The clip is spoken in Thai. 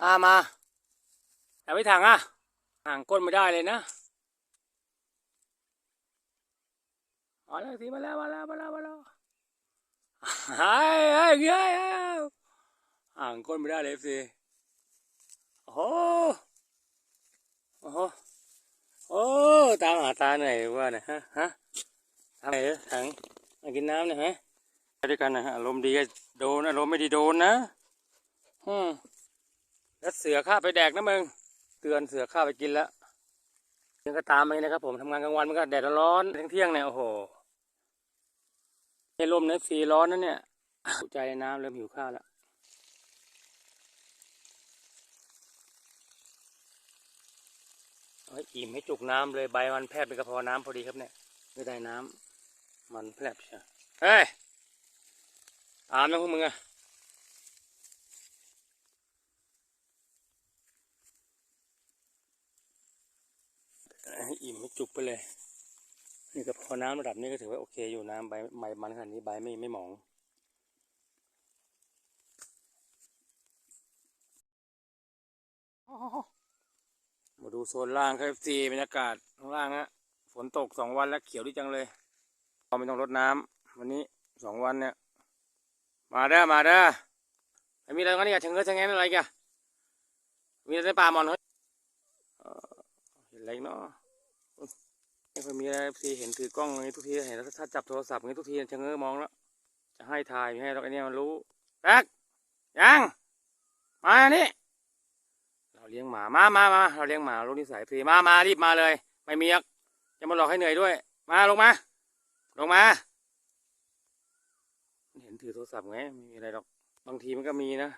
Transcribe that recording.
มามาแต่ไม่ถังอะห่างก้นไม่ได้เลยนะมาแล้วสิมาแล้วมาแล้วมาแล้วมาแล้วเฮ้ยเฮ้ยเฮ้ยเฮ้ยห่างก้นไม่ได้เลยสิโอ้โหโอ้โหโอ้ตามหาตาหน่อยว่าเนี่ยฮะฮะทำไมเออถังมากินน้ำหน่ยฮะไปด้วยกันนะฮะอารมณ์ดีก็โดนอารมณ์ไม่ดีโดนนะอืม แล้วเสือข้าไปแดกนะมึง เตือนเสือข้าไปกินแล้วยังก็ตามไปนะครับผมทำงานกลางวันมันก็แดดร้อนเที่ยงๆเนี่ยโอ้โหในลมเนี่ยสีร้อนนะเนี่ยใจน้ำเริ่มหิวข้าวแล้วอิ่มให้จุกน้ำเลยใบมันแพบเป็นกระพาะน้ำพอดีครับเนี่ย ไม่ได้น้ำมันแพรบใช่เฮ้ยตามนะพวกมึงอะ ให้ อิ่มให้จุกไปเลย นี่ก็พอน้ำระดับนี้ก็ถือว่าโอเคอยู่น้ำใบใบมันขนาดนี้ใบไม่ไม่หมองมาดูโซนล่างครับซีบรรยากาศข้างล่างฮะฝนตกสองวันแล้วเขียวดีจังเลยเราไม่ต้องรดน้ำวันนี้สองวันเนี่ย มาเด้อมาเด้อไม่มีอะไรกันนี่อะชะเง้อชะแงนอะไรกันมีอะไรในป่าหมอนเฮ้ยเอ่อเห็นอะไรอีกเนาะ ไม่เคยมีอะไรทีเห็นถือกล้องอย่างนี้ทุกทีเห็นแล้วถ้าจับโทรศัพท์อย่างนี้ทุกทีชะเง้อมองแล้ว จะให้ถ่ายไม่ให้หรอกไอ้นี่มันรู้แป๊กยังมานี่เราเลี้ยงหมามามามาเราเลี้ยงหมารู้นิสัยฟรีมามารีบมาเลย ไม่มีอะจะมาหลอกให้เหนื่อยด้วย มาลงมาลงมา เห็นถือโทรศัพท์ไงไม่มีอะไรหรอกบางทีมันก็มีนะ